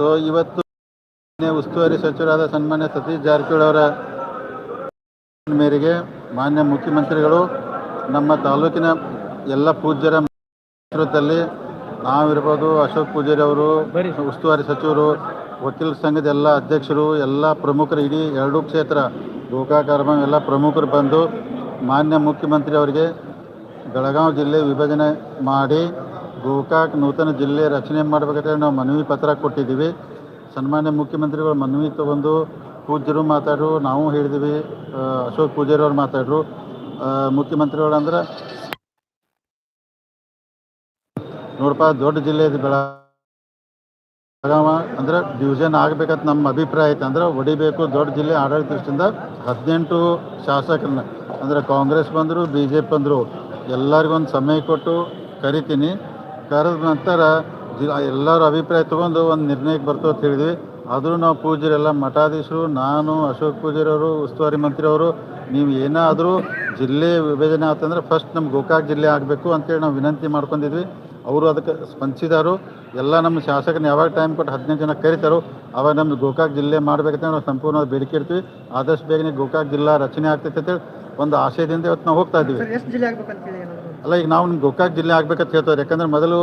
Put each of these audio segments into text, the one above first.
So ಇವತ್ತು ಉಸ್ತುವಾರಿ ಸಚಿವರಾದ ಸನ್ಮಾನ್ಯ ಸತೀಶ್ ಜಾರಕಿಹೊಳಿ ಅವರ ಮೇರೆಗೆ ಮಾನ್ಯ ಮುಖ್ಯಮಂತ್ರಿಗಳು ನಮ್ಮ ತಾಲೂಕಿನ ಎಲ್ಲ ಪೂಜ್ಯರ ನೇತೃತ್ವದಲ್ಲಿ ನಾವಿರ್ಬೋದು ಅಶೋಕ್ ಪೂಜಾರಿ ಅವರು ಉಸ್ತುವಾರಿ ಸಚಿವರು ವಕೀಲ ಸಂಘದ ಎಲ್ಲ ಅಧ್ಯಕ್ಷರು ಎಲ್ಲ ಪ್ರಮುಖರು ಇಡೀ ಎರಡೂ ಕ್ಷೇತ್ರ ಗೋಕಾಕರ್ಮ ಎಲ್ಲ ಪ್ರಮುಖರು ಬಂದು ಮಾನ್ಯ ಮುಖ್ಯಮಂತ್ರಿ ಅವರಿಗೆ ಬೆಳಗಾವಿ ಜಿಲ್ಲೆ ವಿಭಜನೆ ಮಾಡಿ ಗೋಕಾಕ್ ನೂತನ ಜಿಲ್ಲೆ ರಚನೆ ಮಾಡಬೇಕಂತೇಳಿ ನಾವು ಮನವಿ ಪತ್ರ ಕೊಟ್ಟಿದ್ದೀವಿ. ಸನ್ಮಾನ್ಯ ಮುಖ್ಯಮಂತ್ರಿಗಳು ಮನವಿ ತಗೊಂಡು ಪೂಜ್ಯರು ಮಾತಾಡ್ರು, ನಾವು ಹೇಳಿದ್ವಿ ಅಶೋಕ್ ಪೂಜಾರಿ ಅವ್ರು ಮಾತಾಡ್ರು. ಮುಖ್ಯಮಂತ್ರಿಗಳು ಅಂದ್ರೆ ನೋಡಪ್ಪ, ದೊಡ್ಡ ಜಿಲ್ಲೆ ಇದು ಬೆಳ ಬೆಳಗಾವ ಅಂದ್ರೆ ಡಿವಿಷನ್ ಆಗ್ಬೇಕಂತ ನಮ್ಮ ಅಭಿಪ್ರಾಯ ಐತೆ ಅಂದ್ರೆ ಹೊಡಿಬೇಕು ದೊಡ್ಡ ಜಿಲ್ಲೆ ಆಡಳಿತ ದೃಷ್ಟಿಯಿಂದ ಹದಿನೆಂಟು ಶಾಸಕರನ್ನ. ಅಂದ್ರೆ ಕಾಂಗ್ರೆಸ್ ಬಂದರು ಬಿ ಜೆ ಪಿ ಬಂದರು, ಎಲ್ಲರಿಗೊಂದು ಸಮಯ ಕೊಟ್ಟು ಕರಿತೀನಿ. ಕರೆದ ನಂತರ ಎಲ್ಲರ ಅಭಿಪ್ರಾಯ ತಗೊಂಡು ಒಂದು ನಿರ್ಣಯಕ್ಕೆ ಬರ್ತು ಅಂತ ಹೇಳಿದ್ವಿ. ಆದರೂ ನಾವು ಪೂಜರೆಲ್ಲ ಮಠಾಧೀಶರು, ನಾನು, ಅಶೋಕ್ ಪೂಜಾರವರು ಉಸ್ತುವಾರಿ ಮಂತ್ರಿ ಅವರು ನೀವು ಏನಾದರೂ ಜಿಲ್ಲೆ ವಿಭಜನೆ ಆತಂದ್ರೆ ಫಸ್ಟ್ ನಮ್ಮ ಗೋಕಾಕ್ ಜಿಲ್ಲೆ ಆಗಬೇಕು ಅಂತೇಳಿ ನಾವು ವಿನಂತಿ ಮಾಡ್ಕೊಂಡಿದ್ವಿ. ಅವರು ಅದಕ್ಕೆ ಸ್ಪಂದಿಸಿದಾರು. ಎಲ್ಲ ನಮ್ಮ ಶಾಸಕರನ್ನ ಯಾವಾಗ ಟೈಮ್ ಕೊಟ್ಟು ಹದಿನೈದು ಜನ ಕರಿತಾರೋ ಅವಾಗ ನಮ್ದು ಗೋಕಾಕ್ ಜಿಲ್ಲೆ ಮಾಡ್ಬೇಕಂತ ನಾವು ಸಂಪೂರ್ಣ ಬೇಡಿಕೆ ಇಡ್ತೀವಿ. ಆದಷ್ಟು ಬೇಗನೆ ಗೋಕಾಕ್ ಜಿಲ್ಲಾ ರಚನೆ ಆಗ್ತೈತೆ ಅಂತೇಳಿ ಒಂದು ಆಶಯದಿಂದ ಇವತ್ತು ನಾವು ಹೋಗ್ತಾ ಇದ್ದೀವಿ. ಆಗ್ಬೇಕಂತ ಅಲ್ಲ ಈಗ ನಾವು ನಿಮ್ಮ ಗೋಕಾಕ್ ಜಿಲ್ಲೆ ಆಗ್ಬೇಕಂತ ಹೇಳ್ತಾರೆ ಯಾಕಂದ್ರೆ ಮೊದಲು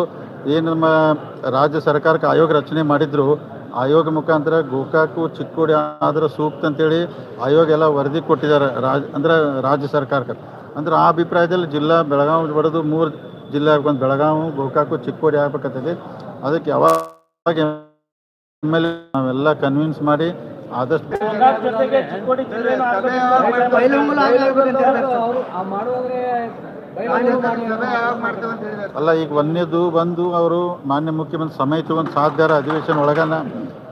ಏನು ನಮ್ಮ ರಾಜ್ಯ ಸರ್ಕಾರಕ್ಕೆ ಆಯೋಗ ರಚನೆ ಮಾಡಿದ್ರು ಆಯೋಗ ಮುಖಾಂತರ ಗೋಕಾಕು ಚಿಕ್ಕೋಡಿ ಆದ್ರೆ ಸೂಕ್ತ ಅಂತೇಳಿ ಆಯೋಗ ಎಲ್ಲ ವರದಿ ಕೊಟ್ಟಿದ್ದಾರೆ ರಾಜ್ ಅಂದ್ರೆ ರಾಜ್ಯ ಸರ್ಕಾರಕ್ಕೆ. ಅಂದ್ರೆ ಆ ಅಭಿಪ್ರಾಯದಲ್ಲಿ ಜಿಲ್ಲಾ ಬೆಳಗಾವಿ ಬಡದು ಮೂರು ಜಿಲ್ಲೆ ಆಗ್ಬೇಕು ಬೆಳಗಾವಿ ಗೋಕಾಕು ಚಿಕ್ಕೋಡಿ ಆಗ್ಬೇಕಂತದೆ ಅದಕ್ಕೆ ಯಾವಾಗ ಎಂ ಎಲ್ ನಾವೆಲ್ಲ ಕನ್ವಿನ್ಸ್ ಮಾಡಿ ಆದಷ್ಟು ಆಗ್ಬೇಕಂತ. ಅಲ್ಲ, ಈಗ ಒಂದೇದು ಬಂದು ಅವರು ಮಾನ್ಯ ಮುಖ್ಯಮಂತ್ರಿ ಸಮೇತ ಒಂದು ಸಾಧ್ಯಾರ ಅಧಿವೇಶನ ಒಳಗನ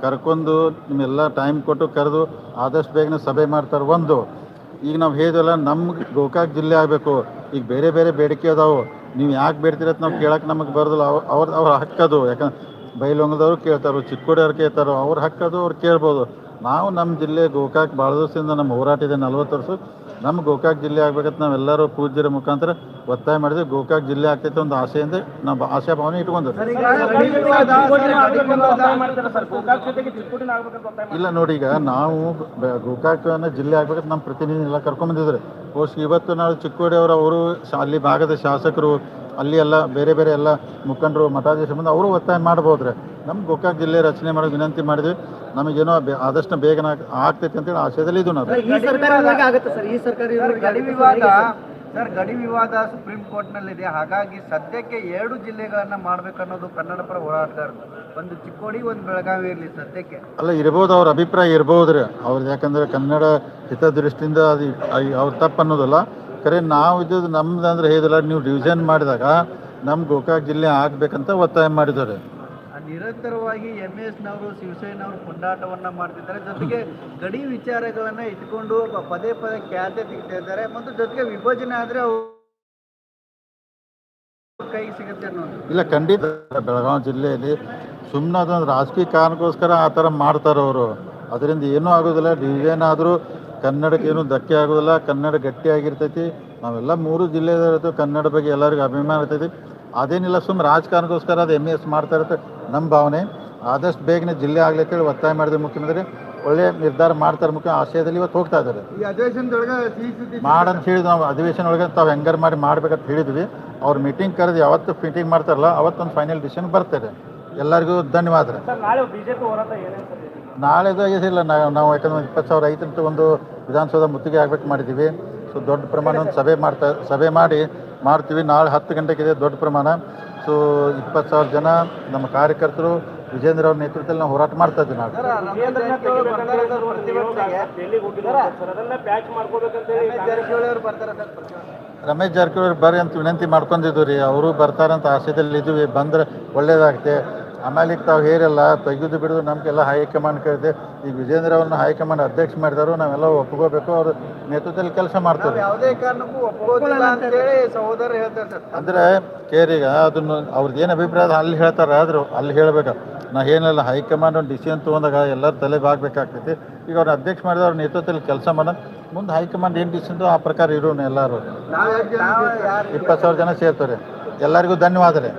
ಕರ್ಕೊಂಡು ನಿಮ್ಮೆಲ್ಲ ಟೈಮ್ ಕೊಟ್ಟು ಕರೆದು ಆದಷ್ಟು ಬೇಗನೆ ಸಭೆ ಮಾಡ್ತಾರೆ ಒಂದು. ಈಗ ನಾವು ಹೇಳಿದಲ್ಲ ನಮ್ಗೆ ಗೋಕಾಕ್ ಜಿಲ್ಲೆ ಆಗಬೇಕು. ಈಗ ಬೇರೆ ಬೇರೆ ಬೇಡಿಕೆ ಅದಾವು. ನೀವು ಯಾಕೆ ಬೇಡ್ತೀರತ್ ನಾವು ಕೇಳಕ್ಕೆ ನಮಗೆ ಬರೋದಿಲ್ಲ. ಅವ್ರ ಅವ್ರ ಹಕ್ಕದು ಯಾಕಂದ್ರೆ ಬೈಲೊಂಗದವ್ರು ಕೇಳ್ತಾರೆ ಚಿಕ್ಕೋಡಿಯವ್ರು ಕೇಳ್ತಾರೋ. ಅವ್ರ ಹಕ್ಕದು ಅವ್ರು ಕೇಳ್ಬೋದು. ನಾವು ನಮ್ಮ ಜಿಲ್ಲೆ ಗೋಕಾಕ್ ಭಾಳ ದಿವಸದಿಂದ ನಮ್ಮ ಹೋರಾಟ ಇದೆ, ನಲ್ವತ್ತು ವರ್ಷ. ನಮ್ಮ ಗೋಕಾಕ್ ಜಿಲ್ಲೆ ಆಗ್ಬೇಕಂತ ನಾವೆಲ್ಲರೂ ಪೂಜ್ಯರ ಮುಖಾಂತರ ಒತ್ತಾಯ ಮಾಡಿದ್ರೆ ಗೋಕಾಕ್ ಜಿಲ್ಲೆ ಆಗ್ತೈತೆ ಒಂದು ಆಸೆಯಿಂದ ನಾವು ಆಶಾ ಭಾವನೆ ಇಟ್ಕೊಂಡು ಇಲ್ಲ ನೋಡಿ ಈಗ ನಾವು ಗೋಕಾಕ್ ಜಿಲ್ಲೆ ಆಗ್ಬೇಕಂತ ನಮ್ಮ ಪ್ರತಿನಿಧಿ ಎಲ್ಲ ಕರ್ಕೊಂಬಂದಿದ್ರು ಬಹುಶಃ ಇವತ್ತು ನಾವು ಚಿಕ್ಕೋಡಿ ಅವರು ಅವರು ಅಲ್ಲಿ ಭಾಗದ ಶಾಸಕರು ಅಲ್ಲಿ ಎಲ್ಲ ಬೇರೆ ಬೇರೆ ಎಲ್ಲ ಮುಖಂಡರು ಮಠಾಧೀಶ ಬಂದು ಅವರು ಒತ್ತಾಯ ಮಾಡ್ಬೋದ್ರೆ. ನಮ್ಮ ಗೋಕಾಕ್ ಜಿಲ್ಲೆ ರಚನೆ ಮಾಡೋ ವಿನಂತಿ ಮಾಡಿದ್ವಿ. ನಮಗೇನೋ ಬೆ- ಆದಷ್ಟು ಬೇಗ ಆಗ್- ಆಗ್ತೈತೆ ಅಂತೇಳಿ ಆಶಯದಲ್ಲಿ ಇದು ನಾವು. ಈ ಸರ್ಕಾರ ಇರುವಾಗ ಆಗುತ್ತೆ ಸರ್ ಈ ಸರ್ಕಾರ ಗಡಿ ವಿವಾದ ಸರ್. ಸರ್ ಗಡಿ ವಿವಾದ ಸುಪ್ರೀಂ ಕೋರ್ಟ್ನಲ್ಲಿದೆ. ಹಾಗಾಗಿ ಸದ್ಯಕ್ಕೆ ಎರಡು ಜಿಲ್ಲೆಗಳನ್ನ ಮಾಡ್ಬೇಕನ್ನೋದು ಕನ್ನಡ ಪರ ಹೋರಾಟಗಾರರು ಒಂದು ಚಿಕ್ಕೋಡಿ ಒಂದು ಬೆಳಗಾವಿ ಇರಲಿ ಸದ್ಯಕ್ಕೆ. ಅಲ್ಲ ಇರ್ಬೋದು ಅವ್ರ ಅಭಿಪ್ರಾಯ ಇರ್ಬೋದು ರೀ ಅವ್ರದ್ದು ಯಾಕಂದ್ರೆ ಕನ್ನಡ ಹಿತದೃಷ್ಟಿಯಿಂದ ಅದು ಅವ್ರ ತಪ್ಪು ಅನ್ನೋದಲ್ಲ ಖರೆ ನಾವು ಇದ್ದದ್ದು ನಮ್ದು ಅಂದ್ರೆ ಹೇಳಿದಲ್ಲ ನೀವು ಡಿವಿಷನ್ ಮಾಡಿದಾಗ ನಮ್ಮ ಗೋಕಾಕ್ ಜಿಲ್ಲೆ ಆಗ್ಬೇಕಂತ ಒತ್ತಾಯ ಮಾಡಿದ್ದಾರೆ. ನಿರಂತರವಾಗಿ ಎಂ ಎಸ್ ನವರು ಶಿವಸೇನವರು ಕೊಂಡಾಟವನ್ನ ಮಾಡ್ತಿದ್ದಾರೆ. ಜೊತೆಗೆ ಗಡಿ ವಿಚಾರಗಳನ್ನ ಇಟ್ಕೊಂಡು ಪದೇ ಪದೇ ಖ್ಯಾತೆ ತೆಗಿತಾ ಇದ್ದಾರೆ. ಮತ್ತು ಜೊತೆಗೆ ವಿಭಜನೆ ಆದ್ರೆ ಕೈ ಕೈಗೆ ಸಿಗುತ್ತೆ ಅನ್ನೋದು. ಇಲ್ಲ ಖಂಡಿತ. ಬೆಳಗಾವಿ ಜಿಲ್ಲೆಯಲ್ಲಿ ಸುಮ್ಮನೆ ಅದೊಂದು ರಾಜಕೀಯ ಕಾರಣಕ್ಕೋಸ್ಕರ ಆ ಥರ ಮಾಡ್ತಾರೆ ಅವರು ಅದರಿಂದ ಏನೂ ಆಗೋದಿಲ್ಲ. ಡಿವಿಷನ್ ಆದರೂ ಕನ್ನಡಕ್ಕೆ ಏನೂ ಧಕ್ಕೆ ಆಗೋದಿಲ್ಲ ಕನ್ನಡ ಗಟ್ಟಿಯಾಗಿರ್ತೈತಿ. ನಾವೆಲ್ಲ ಮೂರು ಜಿಲ್ಲೆದವ್ರು ಕನ್ನಡ ಬಗ್ಗೆ ಎಲ್ಲರಿಗೂ ಅಭಿಮಾನ ಇರ್ತೈತಿ. ಅದೇನಿಲ್ಲ ಸುಮ್ಮನೆ ರಾಜಕಾರಣಕ್ಕೋಸ್ಕರ ಅದು ಎಂ ಎಸ್ ಮಾಡ್ತಾ ಇರುತ್ತೆ ನಮ್ಮ ಭಾವನೆ. ಆದಷ್ಟು ಬೇಗನೆ ಜಿಲ್ಲೆ ಆಗ್ಲಿಕ್ಕೇಳಿ ಒತ್ತಾಯ ಮಾಡಿದ್ರೆ ಮುಖ್ಯಮಂತ್ರಿ. ಒಳ್ಳೆ ನಿರ್ಧಾರ ಮಾಡ್ತಾರೆ ಮುಖ್ಯ ಆಶಯದಲ್ಲಿ ಇವತ್ತು ಹೋಗ್ತಾ ಇದ್ದಾರೆ. ಮಾಡಂತ ಹೇಳಿದ್ವಿ ನಾವು ಅಧಿವೇಶನ ಒಳಗೆ ತಾವು ಹೆಂಗಾರು ಮಾಡಿ ಮಾಡ್ಬೇಕಂತ ಹೇಳಿದ್ವಿ. ಅವ್ರು ಮೀಟಿಂಗ್ ಕರೆದು ಯಾವತ್ತು ಮೀಟಿಂಗ್ ಮಾಡ್ತಾರಲ್ಲ ಅವತ್ತೊಂದು ಫೈನಲ್ ಡಿಸಿಷನ್ ಬರ್ತಾರೆ ಎಲ್ಲರಿಗೂ ಧನ್ಯವಾದ ನಾಳೆದು ಇಲ್ಲ. ನಾವು ನಾವು ಯಾಕಂದ್ರೆ ಒಂದು ಇಪ್ಪತ್ತು ಸಾವಿರ ಐತಂತ ಒಂದು ವಿಧಾನಸೌಧ ಮುತ್ತಿಗೆ ಆಗ್ಬೇಕು ಮಾಡಿದ್ದೀವಿ. ಸೊ ದೊಡ್ಡ ಪ್ರಮಾಣ ಒಂದು ಸಭೆ ಮಾಡ್ತಾ ಸಭೆ ಮಾಡಿ ಮಾಡ್ತೀವಿ. ನಾಳೆ ಹತ್ತು ಗಂಟೆಗಿದೆ ದೊಡ್ಡ ಪ್ರಮಾಣ. ಸೊ ಇಪ್ಪತ್ತು ಸಾವಿರ ಜನ ನಮ್ಮ ಕಾರ್ಯಕರ್ತರು ವಿಜೇಂದ್ರ ಅವ್ರ ನೇತೃತ್ವದಲ್ಲಿ ನಾವು ಹೋರಾಟ ಮಾಡ್ತಾ ಇದ್ದೀವಿ ನಾವು ಜಾರಕಿಹೊಳಿ ಅವರು ಬರ್ತಾರೆ ಸರ್ ಪ್ರತಿಭಟನೆ. ರಮೇಶ್ ಜಾರಕಿಹೊಳಿ ಅವ್ರು ಬರ್ರಿ ಅಂತ ವಿನಂತಿ ಮಾಡ್ಕೊಂಡಿದ್ದು ರೀ. ಅವರು ಬರ್ತಾರಂತ ಆಸೆದಲ್ಲಿ ಇದ್ದೀವಿ ಬಂದ್ರೆ ಒಳ್ಳೇದಾಗುತ್ತೆ. ಆಮೇಲೆ ಈಗ ತಾವು ಹೇರೆಲ್ಲ ತೆಗೆದು ಬಿಡೋದು ನಮಗೆಲ್ಲ ಹೈಕಮಾಂಡ್ ಕೇಳಿದೆ ಈಗ ವಿಜೇಂದ್ರ ಅವ್ರನ್ನ ಹೈಕಮಾಂಡ್ ಅಧ್ಯಕ್ಷ ಮಾಡಿದಾರು ನಾವೆಲ್ಲ ಒಪ್ಕೋಬೇಕು ಅವ್ರ ನೇತೃತ್ವದಲ್ಲಿ ಕೆಲಸ ಮಾಡ್ತಾರೆ. ಅಂದ್ರೆ ಕೇರಿಗ ಅದನ್ನು ಅವ್ರದ್ದು ಏನು ಅಭಿಪ್ರಾಯ ಅಲ್ಲಿ ಹೇಳ್ತಾರೆ ಆದ್ರು ಅಲ್ಲಿ ಹೇಳ್ಬೇಕು. ನಾ ಏನಿಲ್ಲ ಹೈಕಮಾಂಡ್ ಒಂದು ಡಿಸಿಷನ್ ತೊಗೊಂಡಾಗ ಎಲ್ಲರ ತಲೆ ಬಾಗ್ಬೇಕಾಗ್ತೈತಿ. ಈಗ ಅವ್ರ ಅಧ್ಯಕ್ಷ ಮಾಡಿದ ಅವ್ರ ನೇತೃತ್ವದಲ್ಲಿ ಕೆಲಸ ಮಾಡೋದು ಮುಂದೆ ಹೈಕಮಾಂಡ್ ಏನು ಡಿಸಿಷನ್ ಆ ಪ್ರಕಾರ ಇರೋನು ಎಲ್ಲರೂ. ಇಪ್ಪತ್ತು ಸಾವಿರ ಜನ ಸೇರ್ತಾರೆ ಎಲ್ಲರಿಗೂ ಧನ್ಯವಾದ ರೀ